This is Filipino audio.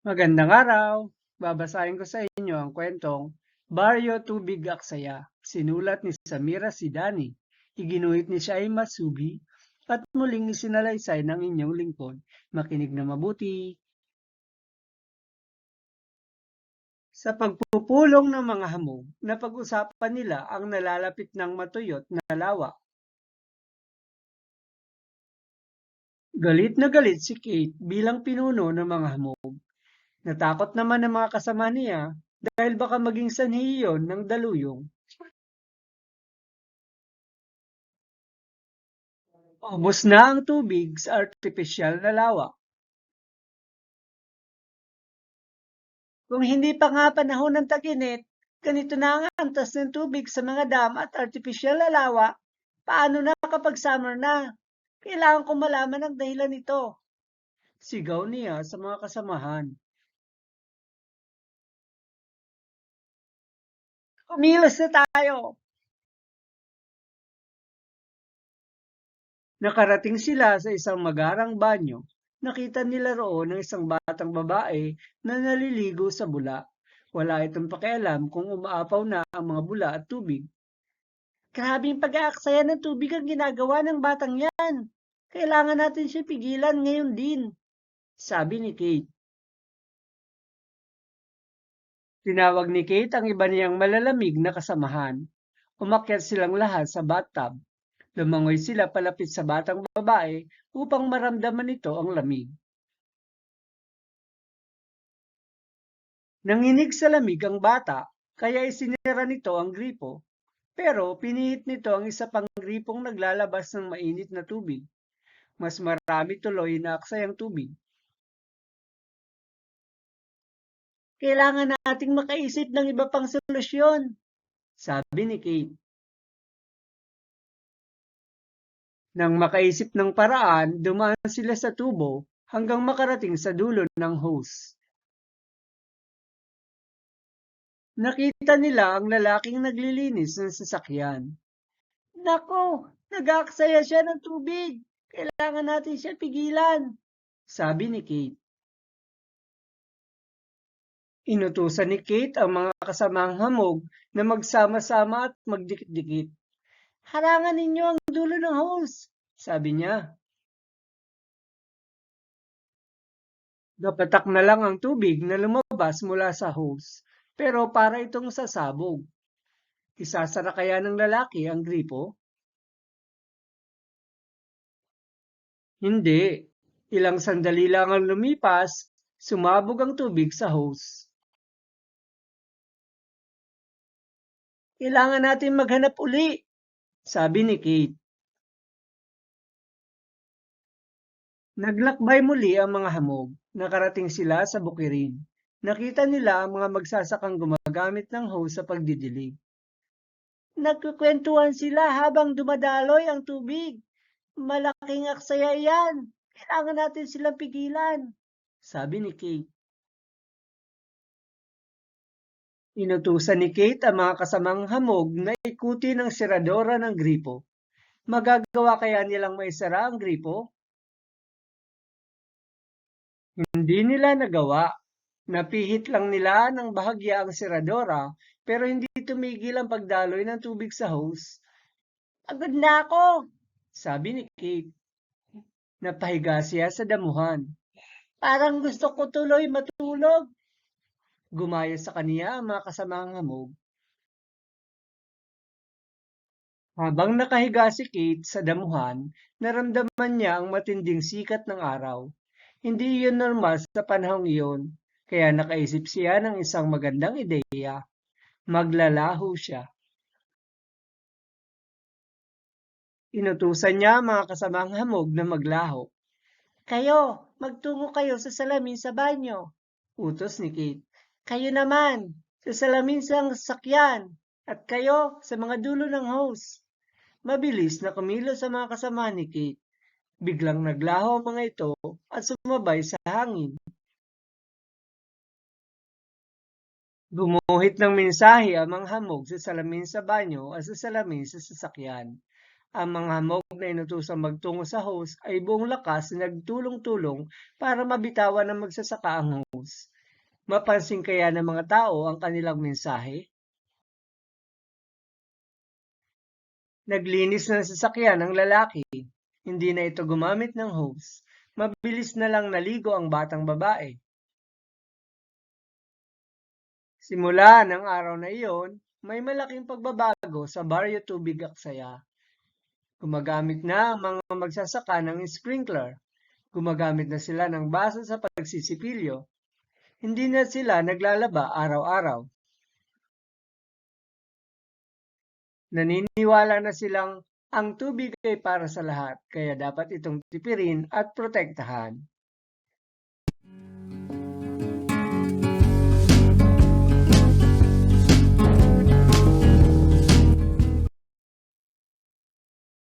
Magandang araw! Babasahin ko sa inyo ang kwentong Baryo Tubig Aksaya, sinulat ni Samira Sidani, iginuhit ni Shai Masugi, at muling isinalaysay ng inyong lingkod. Makinig na mabuti. Sa pagpupulong ng mga hamog, napag-usapan nila ang nalalapit ng matuyot na lawa. Galit na galit si Kate bilang pinuno ng mga hamog. Natakot naman ang mga kasama niya dahil baka maging sanhi iyon ng daluyong. Ubos na ang tubig sa artipisyal na lawa. Kung hindi pa nga panahon ng taginit, ganito na ang antas ng tubig sa mga dam at artipisyal na lawa, paano na kapag summer na? Kailangan ko malaman ang dahilan nito. Sigaw niya sa mga kasamahan. Kumilos na tayo! Nakarating sila sa isang magarang banyo. Nakita nila roon ang isang batang babae na naliligo sa bula. Wala itong pakialam kung umaapaw na ang mga bula at tubig. Grabing pag-aaksaya ng tubig ang ginagawa ng batang yan. Kailangan natin siya pigilan ngayon din, sabi ni Kate. Tinawag ni Kate ang iba niyang malalamig na kasamahan. Umakyat silang lahat sa bathtub. Lumangoy sila palapit sa batang babae upang maramdaman nito ang lamig. Nanginig sa lamig ang bata, kaya isinira nito ang gripo. Pero pinihit nito ang isa pang gripong naglalabas ng mainit na tubig. Mas marami tuloy na aksayang tubig. Kailangan nating makaisip ng iba pang solusyon, sabi ni Kate. Nang makaisip ng paraan, dumaan sila sa tubo hanggang makarating sa dulo ng hose. Nakita nila ang lalaking naglilinis ng sasakyan. Nako, nag-aaksaya siya ng tubig. Kailangan natin siya pigilan, sabi ni Kate. Inutusan ni Kate ang mga kasamang hamog na magsama-sama at magdikit-dikit. Harangan ninyo ang dulo ng hose, sabi niya. Napatak na lang ang tubig na lumabas mula sa hose, pero para itong sasabog. Isasara kaya ng lalaki ang gripo? Hindi. Ilang sandali lang ang lumipas, sumabog ang tubig sa hose. Kailangan natin maghanap uli, sabi ni Kate. Naglakbay muli ang mga hamog. Nakarating sila sa bukirin. Nakita nila ang mga magsasakang gumagamit ng hose sa pagdidilig. Nagkukwentuhan sila habang dumadaloy ang tubig. Malaking aksaya yan. Kailangan natin silang pigilan, sabi ni Kate. Inutusan ni Kate ang mga kasamang hamog na ikutin ang siradora ng gripo. Magagawa kaya nilang maisara ang gripo? Hindi nila nagawa. Napihit lang nila ng bahagya ang siradora pero hindi tumigil ang pagdaloy ng tubig sa hose. Agad na ako, sabi ni Kate. Napahiga siya sa damuhan. Parang gusto ko tuloy matulog. Gumaya sa kaniya ang mga kasamang hamog. Habang nakahiga si Kate sa damuhan, naramdaman niya ang matinding sikat ng araw. Hindi iyon normal sa panahong iyon, kaya nakaisip siya ng isang magandang ideya. Maglalaho siya. Inutusan niya mga kasamang hamog na maglaho. Kayo, magtungo kayo sa salamin sa banyo. Utos ni Kate. Kayo naman, sa salamin sa sakyan. At kayo, sa mga dulo ng hose. Mabilis na kumilos sa mga kasama ni Kate. Biglang naglaho ang mga ito at sumabay sa hangin. Gumuhit ng mensahe ang mga hamog sa salamin sa banyo at sa salamin sa sasakyan. Ang mga hamog na inutusang magtungo sa hose ay buong lakas na nagtulong-tulong para mabitawan ng magsasaka ang. Mapansin kaya ng mga tao ang kanilang mensahe? Naglinis ng sasakyan ang lalaki. Hindi na ito gumamit ng hose. Mabilis na lang naligo ang batang babae. Simula ng araw na iyon, may malaking pagbabago sa Baryo Tubig Aksaya. Gumagamit na ang mga magsasaka ng sprinkler. Gumagamit na sila ng baso sa pagsisipilyo. Hindi na sila naglalaba araw-araw. Naniniwala na silang ang tubig ay para sa lahat, kaya dapat itong tipirin at protektahan.